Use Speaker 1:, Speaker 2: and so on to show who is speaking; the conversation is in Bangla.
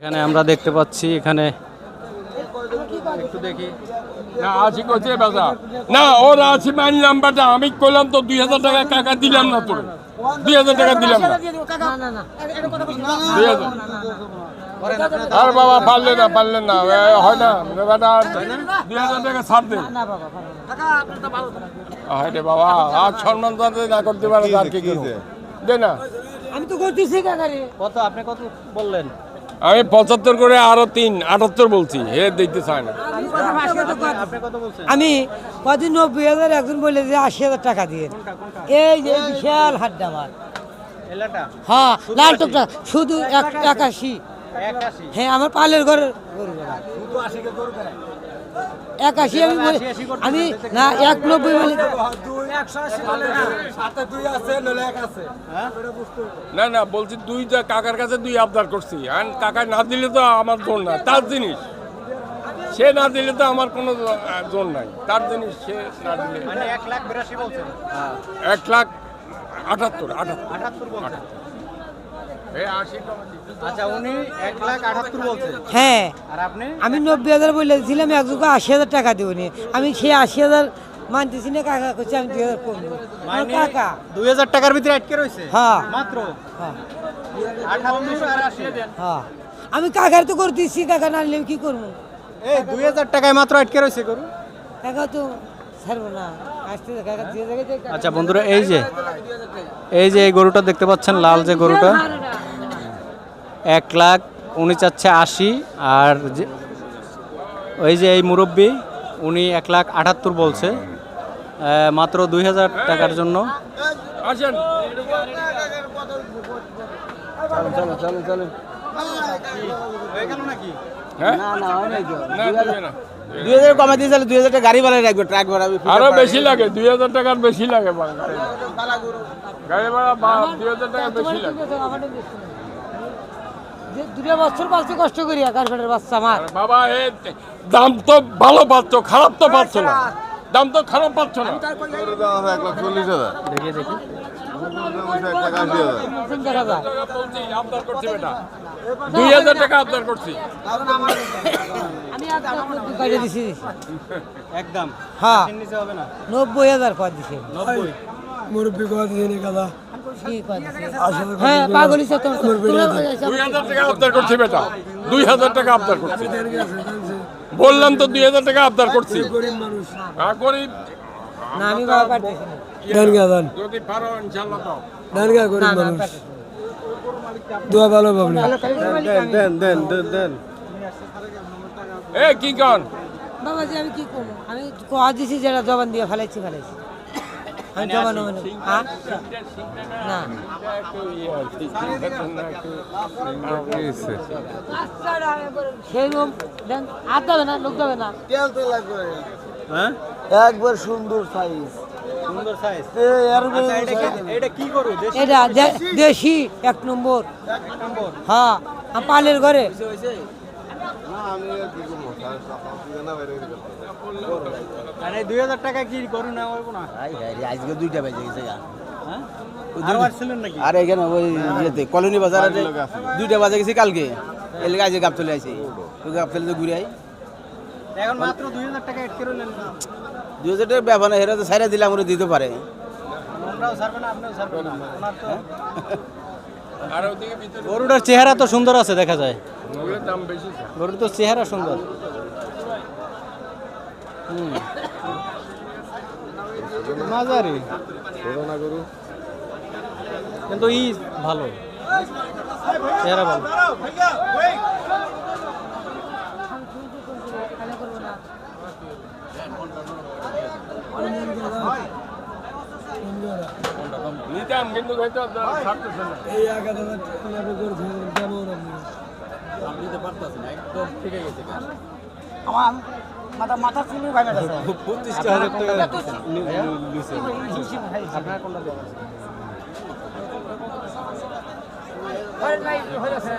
Speaker 1: এখানে আমরা দেখতে পাচ্ছি এখানে একটু দেখি।
Speaker 2: না করছে ওর নাম্বারটা। আমি করলাম তো দুই হাজার টাকা কাকা দিলাম না তোর। দুই হাজার টাকা দিলাম না। আর বাবা পারলে না পারলেন না। হয় না বেটা দুই হাজার টাকা ছাড় দে। হয় রে বাবা আর সম্মান না করতে পারে আর কি? দে না।
Speaker 3: আমি তো করতেছি
Speaker 1: কত আপনি কত বললেন?
Speaker 2: আমি পঁচাত্তর করে আরও তিন আটাত্তর বলছি হে দেখতে চায় না।
Speaker 1: আপনি কত বলছেন
Speaker 3: আমি কদিন নব্বই হাজার একজন বলে যে আশি হাজার টাকা দিয়ে এই যে বিশাল হাড্ডা আমার। হ্যাঁ লাল টুকটা শুধু এক একাশি। হ্যাঁ আমার পালের ঘরের গরু। একাশি আমি বলি আমি না এক নব্বই বলি।
Speaker 2: না না বলছি দুই কাকার কাছে দুই আবদার করছি। আর কাকা না দিলে তো আমার জোর নাই তার জিনিস। সে না দিলে তো আমার কোনো জোর নাই তার জিনিস সে না দিলে।
Speaker 1: মানে এক লাখ বিরাশি বলছেন।
Speaker 2: এক লাখ আটাত্তর আটাত্তর।
Speaker 1: আটাত্তর
Speaker 3: হ্যাঁ। আমি নব্বই হাজার বলেছিলাম একজনকে আশি হাজার টাকা দেবনি আমি সেই আশি হাজার মানতেছি না কাকা করছি আমি দুই হাজার কমবো। কাকা।
Speaker 1: দুই হাজার টাকার ভিতরে আটকে রয়েছে
Speaker 3: হ্যাঁ।
Speaker 1: মাত্র?
Speaker 3: হ্যাঁ। হ্যাঁ। আমি কাকার তো করতেছি কাকা না নিলে আমি কি করব?
Speaker 1: এই দুই হাজার টাকায় মাত্র আটকে রয়েছে গরু?
Speaker 3: কাকা তো ছাড়বো না।
Speaker 1: আচ্ছা বন্ধুরা এই যে এই যে এই গরুটা দেখতে পাচ্ছেন লাল যে গরুটা। এক লাখ উনি চাচ্ছে আশি আর যে- ওই যে এই মুরব্বী উনি এক লাখ আটাত্তর বলছে। মাত্র দুই হাজার টাকার জন্য।
Speaker 2: আসেন। হ্যাঁ? না দিবে না
Speaker 4: দুই হাজার কমে দিয়ে তাহলে দুই হাজার গাড়ি ভাড়া রাখবে ট্রাক ভাড়া
Speaker 2: আরও বেশি লাগে দুই হাজার টাকার বেশি লাগে গাড়ি ভাড়া বা- দুই হাজার টাকা বেশি লাগে।
Speaker 3: দুটো বছর পালছে কষ্ট করি কারখানের বাচ্চা আমার।
Speaker 2: বাবা এ দাম তো ভালো পাচ্ছ খারাপ তো পাচ্ছ না। দাম তো খারাপ পাচ্ছ না।
Speaker 5: এক লাখ চল্লিশ হাজার।
Speaker 1: দেখি। দেখি
Speaker 2: দুই হাজার টাকা আবদার করছি।
Speaker 3: আমি দিছি।
Speaker 1: একদম
Speaker 3: হ্যাঁ।
Speaker 1: নিচে হবে না।
Speaker 3: নব্বই হাজার কর দিছে।
Speaker 1: নব্বই।
Speaker 3: কি কর দিছে? হ্যাঁ
Speaker 2: বেটা দুই হাজার টাকা আবদার বললাম তো দুই হাজার টাকা আবদার করছি
Speaker 3: আমি
Speaker 2: এ কি কন
Speaker 3: আমি কি করব? আমি কয়া দিছি যেটা জবান দিয়ে ফেলাইছি ফেলাইছি। মানে হ্যাঁ? না আর না লোক না।
Speaker 1: হ্যাঁ?
Speaker 4: একবার সুন্দর সাইজ
Speaker 1: সুন্দর সাইজ
Speaker 4: এর
Speaker 1: এটা কি করু
Speaker 3: এটা দেশি এক নম্বর। হ্যাঁ পালের ঘরে।
Speaker 5: আমি আর না।
Speaker 1: আরে দুই হাজার টাকা কি করু না হইব না?
Speaker 4: আজকে দুইটা বেজে গেছে গা।
Speaker 1: হ্যাঁ? আরও আসছিলেন নাকি?
Speaker 4: আর এখানে ওই ইয়েতে কলোনি বাজারে দুইটা বাজে গেছে কালকে। আজকে গাপ চলে আসি তো গাপ চলে তো ঘুরে আই।
Speaker 1: এখন মাত্র দুই হাজার টাকা আটকে রইলেন
Speaker 4: দুই হাজার টাকা ব্যাপার না হেরা তো সাইরা দিলে আমরা দিতে পারে।
Speaker 1: আমরাও ছাড়বে না আপনিও ছাড়বেন না। ওনার তো
Speaker 2: আর ওদিকে ভিতরে
Speaker 1: গরুটার চেহারা তো সুন্দর আছে দেখা যায়। গরুর তো চেহারা সুন্দর। মাঝারি।
Speaker 5: ছোট না গরু
Speaker 1: কিন্তু ই ভালো। চেহারা ভালো।
Speaker 2: নিতাম কিন্তু হয়তো ছাড়তেছে না।
Speaker 3: আমার মাথা মাথা চুলি ভাঙা গেছে
Speaker 1: পঁচিশটা হাজার টাকা আপনার কোনটা দেবেন
Speaker 3: ভাই ভাই হয়ে গেছে